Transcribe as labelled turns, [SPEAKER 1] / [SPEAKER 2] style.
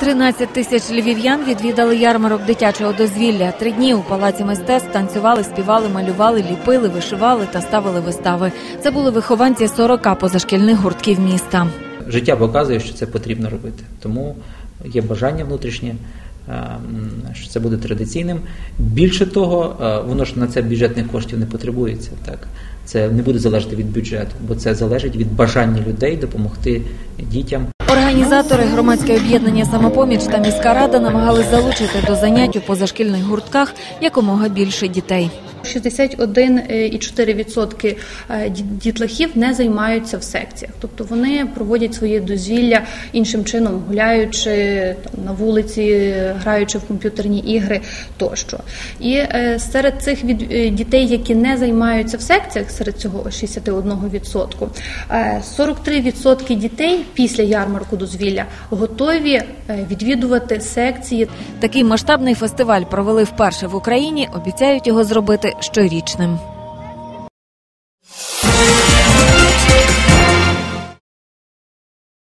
[SPEAKER 1] 13 тисяч львів'ян відвідали ярмарок дитячого дозвілля. Три дні у палаці мистецтв танцювали, співали, малювали, ліпили, вишивали та ставили вистави. Це були вихованці 40 позашкільних гуртків міста.
[SPEAKER 2] Життя показує, що це потрібно робити. Тому є бажання внутрішнє, е, що це буде традиційним. Більше того, е, воно ж на це бюджетних коштів не потребується. Так? Це не буде залежати від бюджету, бо це залежить від бажання людей допомогти дітям.
[SPEAKER 1] Організатори громадське об'єднання самопоміч та міська рада намагались залучити до занять у позашкільних гуртках якомога більше дітей.
[SPEAKER 3] 61,4% е, ді- дітлахів не займаються в секціях, тобто вони проводять своє дозвілля іншим чином, гуляючи там, на вулиці, граючи в комп'ютерні ігри тощо. І е, серед цих від, е, дітей, які не займаються в секціях, серед цього 61%, е, 43% дітей після ярмарку дозвілля готові відвідувати секції
[SPEAKER 1] Такий масштабний фестиваль провели вперше в Україні. Обіцяють його зробити щорічним.